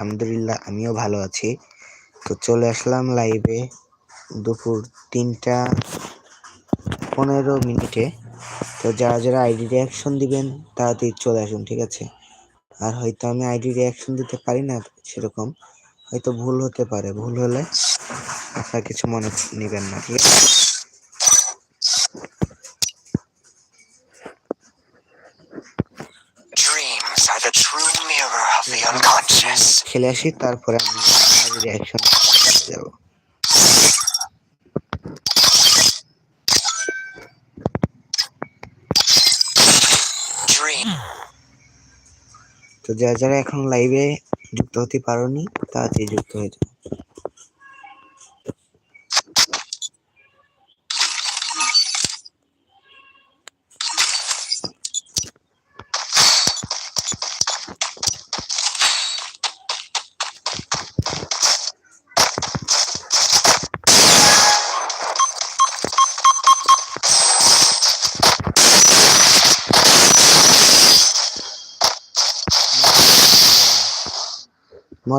আলহামদুলিল্লাহ, আমিও ভালো আছি। তো চলে আসলাম লাইভে দুপুর তিনটা পনেরো মিনিটে। তো যারা যারা আইডি রিয়াকশন দিবেন, তাড়াতাড়ি চলে আসুন, ঠিক আছে? আর হয়তো আমি আইডি রিয়াকশন দিতে পারি না সেরকম, হয়তো ভুল হতে পারে। ভুল হলে আপনার কিছু মনে নেবেন না, ঠিক আছে Dreams are the true mirror of the unconscious. খেলে আসি তারপরে আমি রিয়াকশন. তো যারা যারা এখন লাইভে যুক্ত হতে পারোনি তাড়াতাড়ি যুক্ত হয়ে যাও।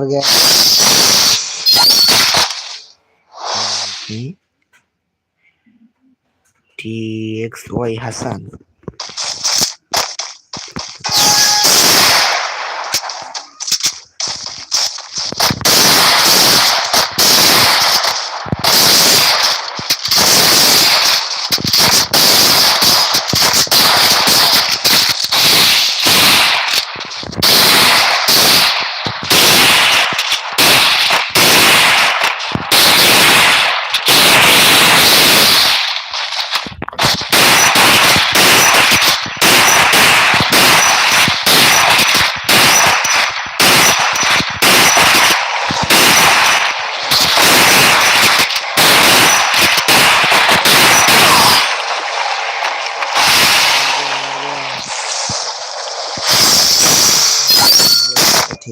मर गया। T X Y Hasan.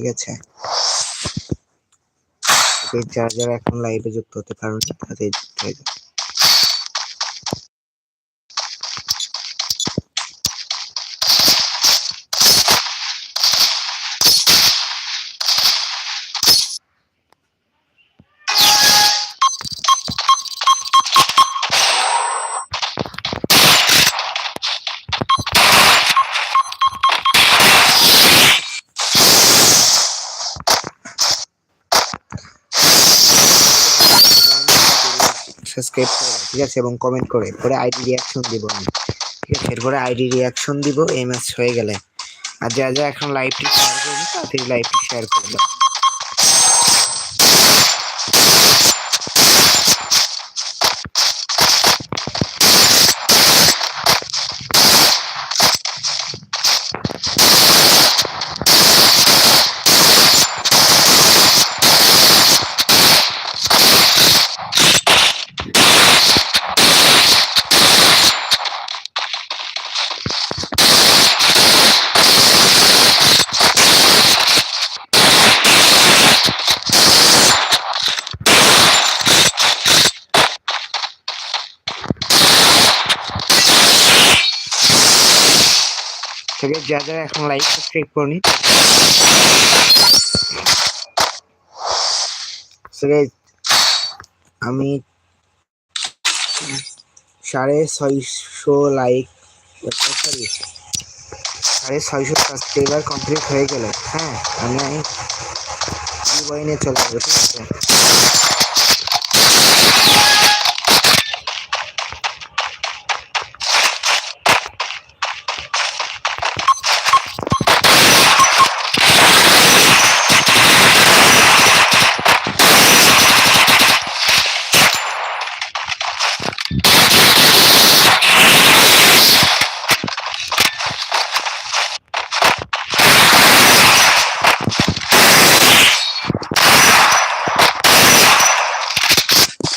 Okay, যারা যারা এখন লাইভে যুক্ত হতে পারোনি তাদের যুক্ত হয়ে যাও সাবস্ক্রাইব করে ঠিক আছে? এবং কমেন্ট করে পরে আইডি রিয়াকশন দিব আমি, ঠিক আছে? এরপরে আইডি রিয়াকশন দিব, এই ম্যাচ হয়ে গেলে। আর যা যা এখন লাইভটি শেয়ার করবে, তাড়াতাড়ি লাইভটি শেয়ার করে আছে যা যারা এখন লাইক সাবস্ক্রাইব করনি আমি সাড়ে ছয়শো লাইক সরি সাড়ে ছয়শো সাবস্ক্রাইবার কমপ্লিট হয়ে গেলে। হ্যাঁ আমি বই নিয়ে চলে যাব ঠিক আছে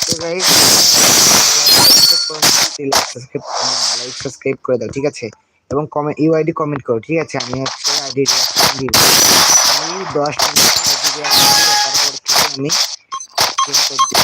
তো গাইস লাইক সাবস্ক্রাইব করে দাও, ঠিক আছে? এবং কমেন্ট ইউআইডি কমেন্ট করো, ঠিক আছে? আমি হচ্ছে আইডি রিঅ্যাকশন দিই আমি দশ মিনিট আইডি রিঅ্যাকশন দিব তারপর থেকে আমি print করে দিব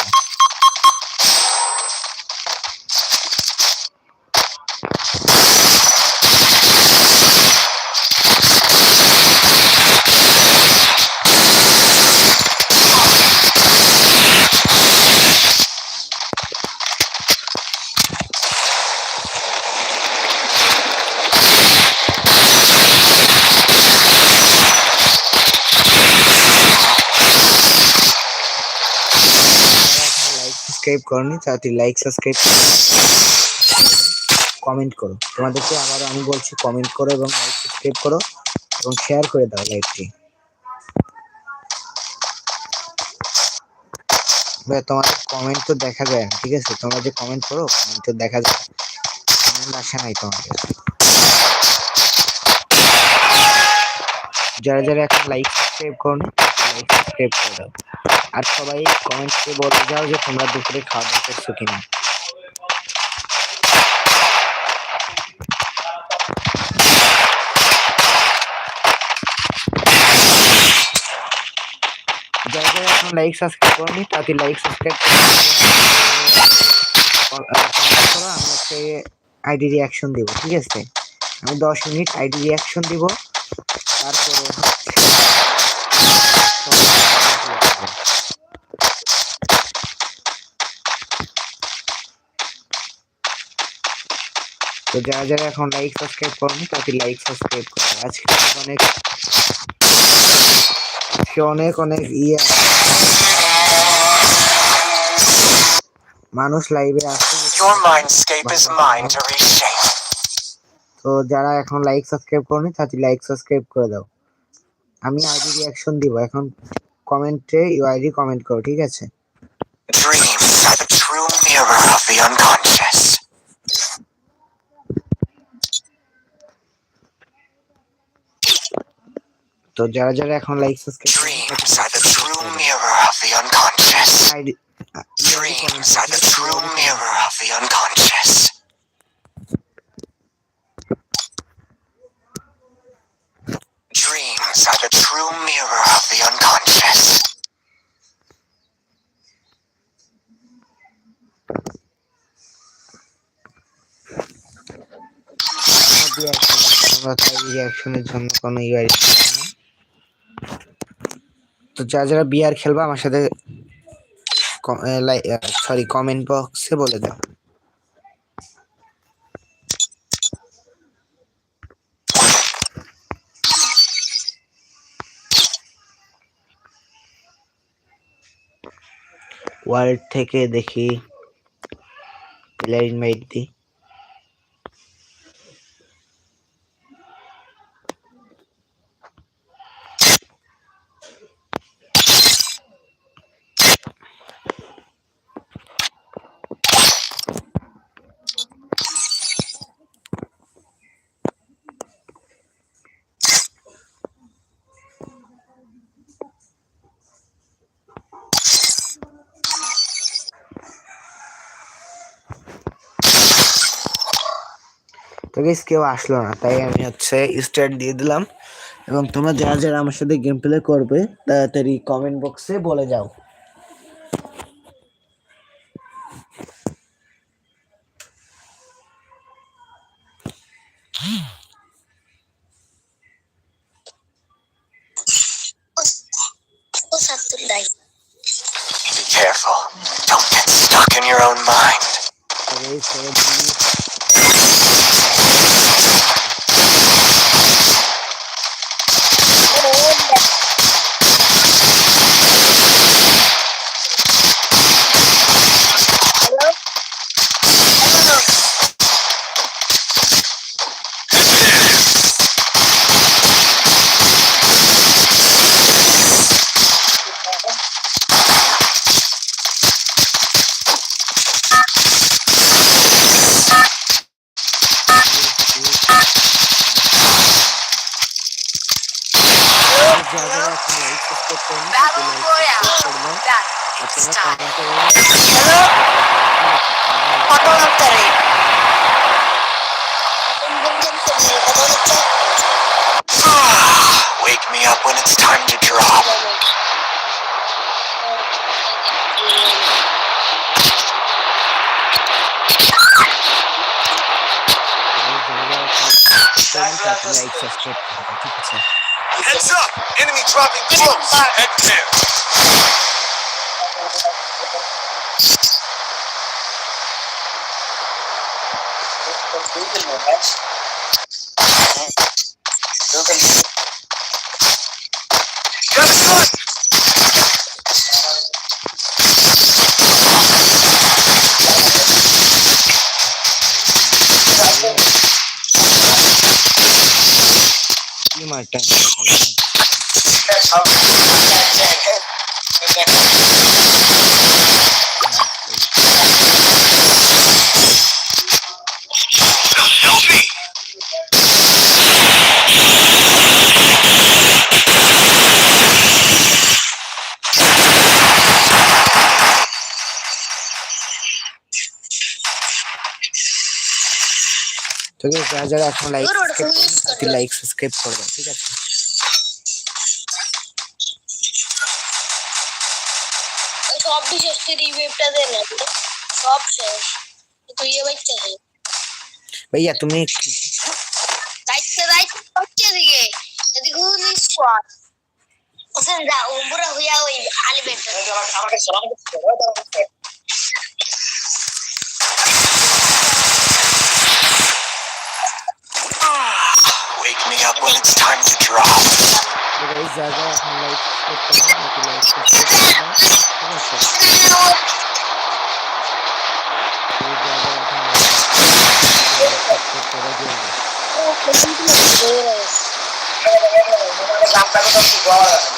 সাবস্ক্রাইব করনি, তাড়াতাড়ি লাইক সাবস্ক্রাইব কমেন্ট করো। তোমাদেরকে আবার আমি বলছি কমেন্ট করো এবং লাইক সাবস্ক্রাইব করো এবং শেয়ার করে দাও লাইভটি ভাই তোমাদের কমেন্ট তো দেখা যায় না, ঠিক আছে? তোমরা যে কমেন্ট করো কমেন্ট তো দেখা যায় কমেন্ট আসে নাই তোমাদের। যারা যারা এখন লাইক সাবস্ক্রাইব করো সাবস্ক্রাইব করে দাও। আর সবাই কমেন্টে বলে যাও যে তোমরা দুপুরে খাওয়া দাওয়া করছ কিনা। এখন লাইক সাবস্ক্রাইব করনি তাতে লাইক সাবস্ক্রাইব করো আমি আইডি রিয়াকশন দিব, ঠিক আছে? আমি দশ মিনিট আইডি রিয়াকশন দিব। তারপরে তো যারা যারা এখন লাইক সাবস্ক্রাইব করেনি তাদের লাইক সাবস্ক্রাইব করো আজকে অনেক আজকে অনেক অনেক ইয়ে মানুষ লাইভে আসছে. তো যারা এখন লাইক সাবস্ক্রাইব করনি তাদের লাইক সাবস্ক্রাইব করে দাও। আমি আইডি রিয়াকশন দিব। এখন কমেন্টে ইউআইডি কমেন্ট করো ঠিক আছে? Dreams are the true mirror of the unconscious. তো যারা যারা এখন like subscribe Dreams are the true mirror of the unconscious. ID Dreams are the true mirror of the unconscious. Dreams are the true mirror of the unconscious. আমরা তাই রিয়াকশনের জন্য কোনো UID না তো যারা যারা বিয়ার খেলবা আমার সাথে সরি কমেন্ট বক্সে বলে দাও। ওয়ার্ল্ড থেকে দেখি প্লেয়ার ইনভাইট দিই তো গেস কেউ আসলো না, তাই আমি হচ্ছে স্টার্ট দিয়ে দিলাম। এবং তোমরা যারা যারা আমার সাথে গেম প্লে করবে, তাড়াতাড়ি কমেন্ট বক্সে বলে যাও। যারা যারা এখন লাইক সাবস্ক্রাইব করেনি তাদের Battle like, Royale. subscribe করবে। Battle আপনারা style. কমেন্টে বলুন Wake me up when it's time to drop. Like subscribe করবে ঠিক আছে Heads up! Enemy dropping close. Head there. Got a 好的 তো guys, যারা যারা এখন লাইক সাবস্ক্রাইব। লাইক সাবস্ক্রাইব করবেন ঠিক আছে? সব শেষ তুই রিভিউটা দে না সব শেষ। তুই এ বাচ্চা দে ভাইয়া তুমি রাইটে রাইট হচ্ছে দিকে এদিকে উনি স্কোয়াড ওখানে যা উমরা হইয়া ওই it's time to drop. তো guys, যারা যারা এখন লাইক সাবস্ক্রাইব করেন লাইক সাবস্ক্রাইব করবেন ঠিক আছে তো যারা যারা এখন like, subscribe করে দিবেন। Help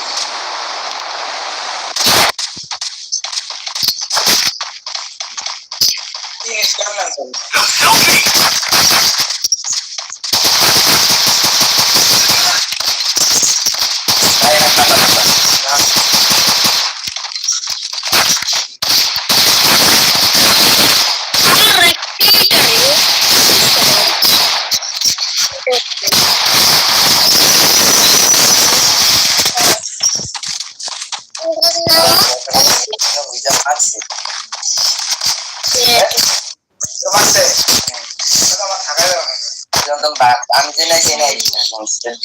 del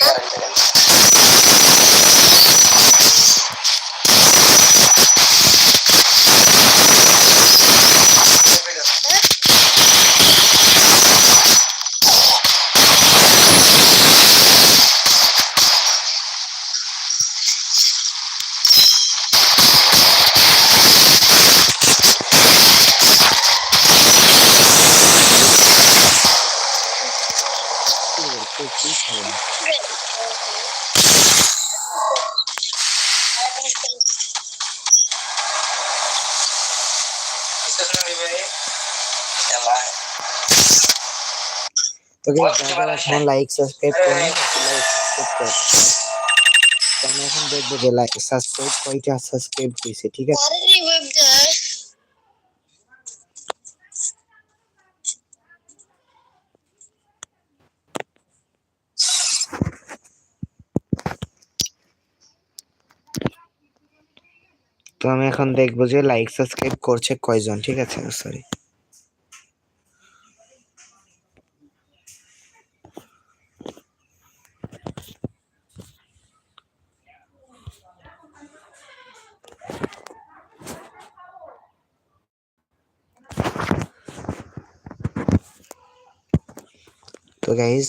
তো guys, যারা যারা এখন লাইক সাবস্ক্রাইব করেন লাইক সাবস্ক্রাইব করেন তো আমি এখন দেখব যে লাইক সাবস্ক্রাইব কয়টা সাবস্ক্রাইব হয়েছে ঠিক আছে তো আমি এখন দেখব যে লাইক সাবস্ক্রাইব করছে কয়জন ঠিক আছে? সরি তো গাইজ